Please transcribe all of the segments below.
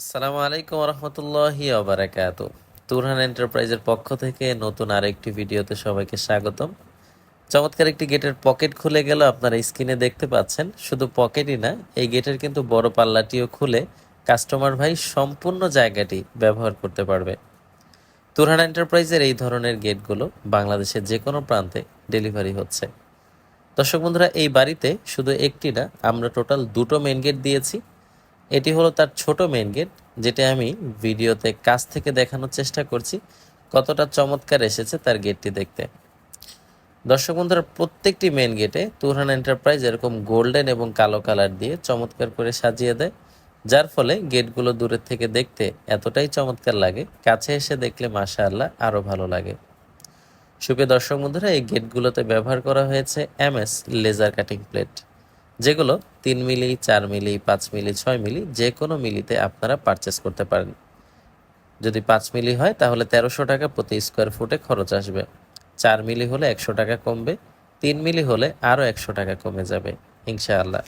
আসসালামু আলাইকুম রহমতুল্লাহি আবরাকাত তুরহান এন্টারপ্রাইজের পক্ষ থেকে নতুন আরেকটি ভিডিওতে সবাইকে স্বাগতম। চমৎকার একটি গেটের পকেট খুলে গেল, আপনারা স্ক্রিনে দেখতে পাচ্ছেন। শুধু পকেটই না, এই গেটের কিন্তু বড় পাল্লাটিও খুলে কাস্টমার ভাই সম্পূর্ণ জায়গাটি ব্যবহার করতে পারবে। তুরহান এন্টারপ্রাইজের এই ধরনের গেটগুলো বাংলাদেশের যে কোনো প্রান্তে ডেলিভারি হচ্ছে। দর্শক বন্ধুরা, এই বাড়িতে শুধু একটি না, আমরা টোটাল দুটো মেন গেট দিয়েছি। এটি হলো তার ছোট মেন গেট যেটা আমি ভিডিওতে কাছ থেকে দেখানোর চেষ্টা করছি, কতটা চমৎকার এসেছে তার গেটটি দেখতে। দর্শক বন্ধুরা, প্রত্যেকটি মেন গেটে তুরহান এন্টারপ্রাইজ এরকম গোল্ডেন এবং কালো কালার দিয়ে চমৎকার করে সাজিয়ে দেয়, যার ফলে গেটগুলো দূরের থেকে দেখতে এতটাই চমৎকার লাগে, কাছে এসে দেখলে মাশা আল্লাহ আরও ভালো লাগে। সুপ্রিয় দর্শক বন্ধুরা, এই গেটগুলোতে ব্যবহার করা হয়েছে এমএস লেজার কাটিং প্লেট যেগুলো তিন মিলি, চার মিলি, পাঁচ মিলি, ছয় মিলি যে কোনো মিলিতে আপনারা পারচেস করতে পারেন। যদি পাঁচ মিলি হয়, তাহলে তেরোশো টাকা প্রতি স্কোয়ার ফুটে খরচ আসবে। চার মিলি হলে একশো টাকা কমবে, তিন মিলি হলে আরও একশো টাকা কমে যাবে, ইনশাআল্লাহ।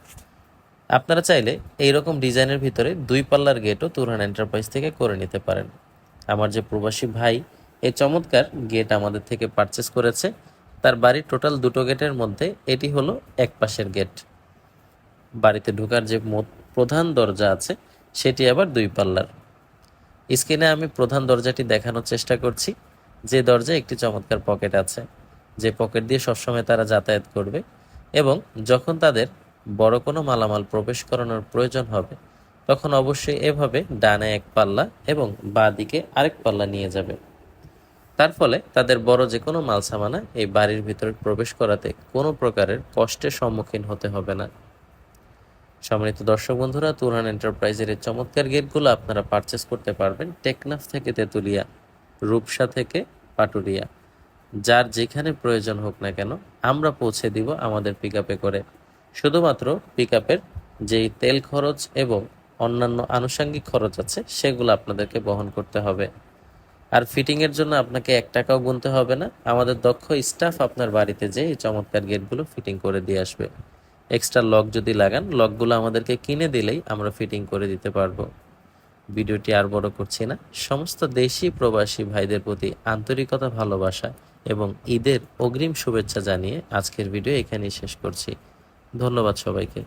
আপনারা চাইলে এইরকম ডিজাইনের ভিতরে দুই পাল্লার গেটও তুরহান এন্টারপ্রাইজ থেকে করে নিতে পারেন। আমার যে প্রবাসী ভাই এই চমৎকার গেট আমাদের থেকে পারচেস করেছে। তার বাড়ির টোটাল দুটো গেটের মধ্যে এটি হলো এক পাশের গেট বাড়িতে ঢোকার যে প্রধান দরজা আছে, সেটি আবার দুই পাল্লার। স্ক্রিনে আমি প্রধান দরজাটি দেখানোর চেষ্টা করছি। যে দরজায় একটি চমৎকার পকেট আছে, যে পকেট দিয়ে সবসময় তারা যাতায়াত করবে এবং যখন তাদের বড় কোনো মালামাল প্রবেশ করানোর প্রয়োজন হবে, তখন অবশ্যই এভাবে ডানে এক পাল্লা এবং বাঁ দিকে আরেক পাল্লা নিয়ে যাবে। তার ফলে তাদের বড় যে কোনো মাল সামানা এই বাড়ির ভিতরে প্রবেশ করাতে কোনো প্রকারের কষ্টের সম্মুখীন হতে হবে না। সম্মানিত দর্শক বন্ধুরা, তুরহান এন্টারপ্রাইজের এই চমৎকার গেটগুলো আপনারা পারচেস করতে পারবেন টেকনাফ থেকে তেঁতুলিয়া, রূপসা থেকে পাটুরিয়া। যার যেখানে প্রয়োজন হোক না কেন, আমরা পৌঁছে দিব আমাদের পিক করে। শুধুমাত্র পিক যেই তেল খরচ এবং অন্যান্য আনুষঙ্গিক খরচ আছে, সেগুলো আপনাদেরকে বহন করতে হবে। আর ফিটিংয়ের জন্য আপনাকে এক টাকাও গুনতে হবে না। আমাদের দক্ষ স্টাফ আপনার বাড়িতে যেয়ে এই চমৎকার গেটগুলো ফিটিং করে দিয়ে আসবে। এক্সট্রা লক যদি লাগান লকগুলো আমাদেরকে কিনে দিলেই আমরা ফিটিং করে দিতে পারব। ভিডিওটি আর বড় করছি না। সমস্ত দেশি প্রবাসী ভাইদের প্রতি আন্তরিকতা, ভালোবাসা এবং ঈদের অগ্রিম শুভেচ্ছা জানিয়ে আজকের ভিডিও এখানেই শেষ করছি। ধন্যবাদ সবাইকে।